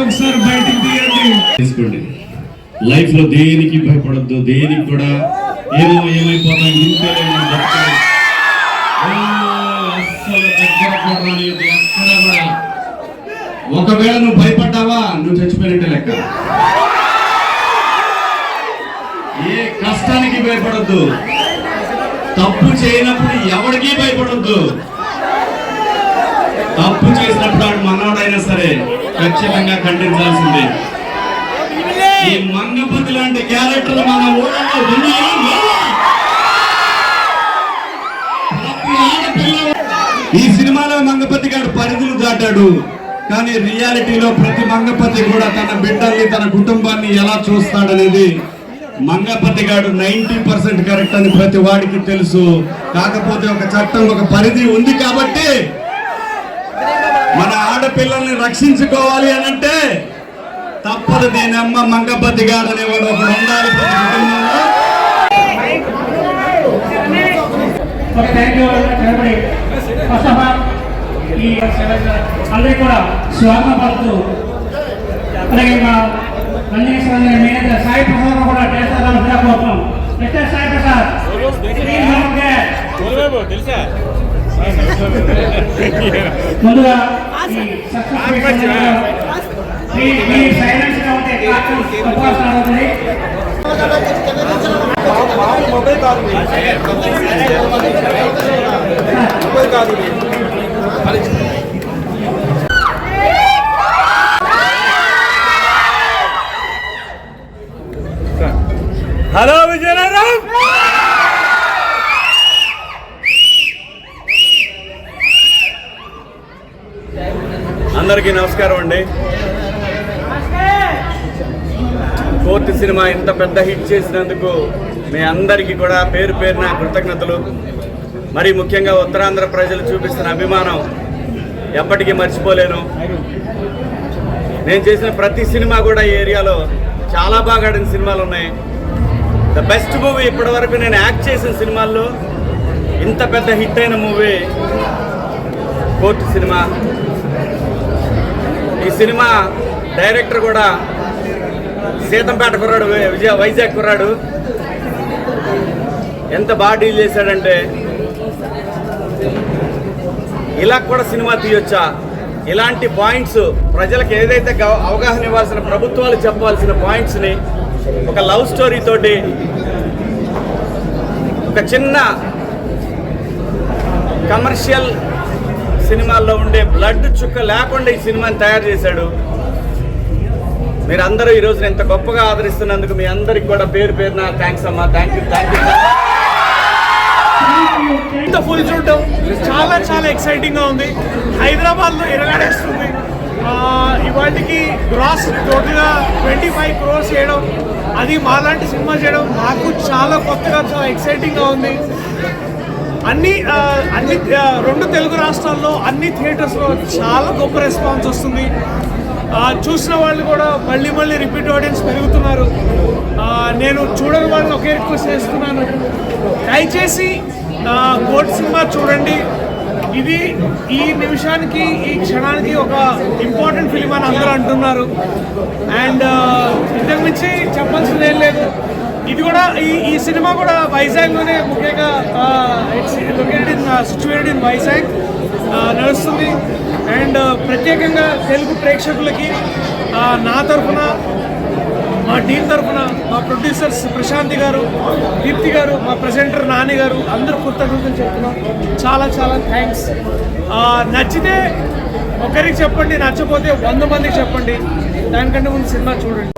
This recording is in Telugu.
ఒకసారి బయటికి తీయండి. తీసుకోండి. లైఫ్లో దేనికి భయపడద్దు దేనికి కూడా ఏమో ఏమైపోతాం ఇంతేలే మనం బతకాలి. అస్సలు దగ్గర కూడా ఎక్కడ కూడా. ఒకవేళ నువ్వు భయపడ్డావా నువ్వు చచ్చిపోయినట్టే లెక్క. ఏ కష్టానికి భయపడొద్దు. తప్పు చేయనప్పుడు ఎవరికీ భయపడొద్దు. తప్పు చేసినప్పుడు వాడు మనవాడైనా సరే ఖచ్చితంగా ఖండించాల్సిందే. ఈ మంగపతి లాంటి క్యారెక్టర్ మన ఊళ్ళో ఉన్నాయా? ఈ సినిమాలో మంగపతి గారు పరిధులు దాటాడు. కానీ రియాలిటీలో ప్రతి మంగపతి కూడా తన బిడ్డల్ని తన కుటుంబాన్ని ఎలా చూస్తాడనేది మంగపతి గారు నైన్టీ పర్సెంట్ కరెక్ట్ అని ప్రతి వాడికి తెలుసు. కాకపోతే ఒక చట్టం ఒక పరిధి ఉంది కాబట్టి ఆడపిల్లల్ని రక్షించుకోవాలి అని అంటే తప్పదు. దీని అమ్మ మంగపతి గారు అనేవాడు ఒకడు ఉండాలి. అందరికీ కూడా స్వాగతం పలుకుతూ అలాగే మా రంజనేశ్వర మేనేజర్ సాయి ప్రసాద్ కూడా చేస్తారని కోరుతున్నాం ఎస్టే సాయి ప్రసాద్. ముందుగా ఈ సక్సెస్ మీ మీ హలో విజయనగరం! అందరికీ నమస్కారం అండి. కోర్టు సినిమా ఇంత పెద్ద హిట్ చేసినందుకు మీ అందరికీ కూడా పేరు పేరున కృతజ్ఞతలు. మరి ముఖ్యంగా ఉత్తరాంధ్ర ప్రజలు చూపిస్తున్న అభిమానం ఎప్పటికీ మర్చిపోలేను. నేను చేసిన ప్రతి సినిమా కూడా ఈ ఏరియాలో చాలా బాగా ఆడిన సినిమాలు ఉన్నాయి. ద బెస్ట్ మూవీ ఇప్పటివరకు నేను యాక్ట్ చేసిన సినిమాల్లో ఇంత పెద్ద హిట్ అయిన movie court cinema. Cinema director కూడా సీతంపేట కుర్రాడు విజయ వైజాగ్ కుర్రాడు. ఎంత బాగా డీల్ చేశాడంటే ఇలా కూడా సినిమా తీయొచ్చా? ఇలాంటి పాయింట్స్ ప్రజలకు ఏదైతే అవగాహన ఇవ్వాల్సిన ప్రభుత్వాలు చెప్పాల్సిన పాయింట్స్ని ఒక లవ్ స్టోరీ తోటి ఒక చిన్న కమర్షియల్ సినిమాల్లో ఉండే బ్లడ్ చుక్క లేకుండా ఈ సినిమాని తయారు చేశాడు. మీరు అందరూ ఈరోజు ఇంత గొప్పగా ఆదరిస్తున్నందుకు మీ అందరికి కూడా పేరు పేరున థ్యాంక్స్ అమ్మా. థ్యాంక్ యూ థ్యాంక్ యూ ఇంత ఫుల్ చూడటం చాలా చాలా ఎక్సైటింగ్గా ఉంది. హైదరాబాద్లో ఎరగాడేస్తుంది ఇవాటికి గ్రాస్ టోటల్గా ట్వంటీ ఫైవ్ క్రోర్స్ చేయడం అది మాలాంటి సినిమా చేయడం నాకు చాలా కొత్తగా చాలా ఎక్సైటింగ్గా ఉంది. అన్ని అన్ని రెండు తెలుగు రాష్ట్రాల్లో అన్ని థియేటర్స్లో చాలా గొప్ప రెస్పాన్స్ వస్తుంది. చూసిన వాళ్ళు కూడా మళ్ళీ మళ్ళీ రిపీట్ ఆడియన్స్ పెరుగుతున్నారు. నేను చూడని వాళ్ళని ఒకే రిక్వెస్ట్ చేస్తున్నాను. దయచేసి కోట్ సినిమా చూడండి. ఇది ఈ నిమిషానికి ఈ క్షణానికి ఒక ఇంపార్టెంట్ ఫిలిం అని అందరూ అంటున్నారు. అండ్ ఇంతకు మించి చెప్పాల్సింది ఏం లేదు. ఇది కూడా ఈ ఈ సినిమా కూడా వైజాగ్లోనే ముఖ్యంగా it's located in situated in Vizag నడుస్తుంది. అండ్ uh, ప్రత్యేకంగా తెలుగు ప్రేక్షకులకి నా తరఫున మా టీం తరఫున మా ప్రొడ్యూసర్స్ ప్రశాంతి గారు దీప్తి గారు మా ప్రజెంటర్ నాని గారు అందరూ కృతజ్ఞతలు చెప్తున్నాం. చాలా చాలా థ్యాంక్స్ నచ్చితే ఒకరికి చెప్పండి నచ్చపోతే వంద మందికి చెప్పండి. దానికంటే ముందు సినిమా చూడండి.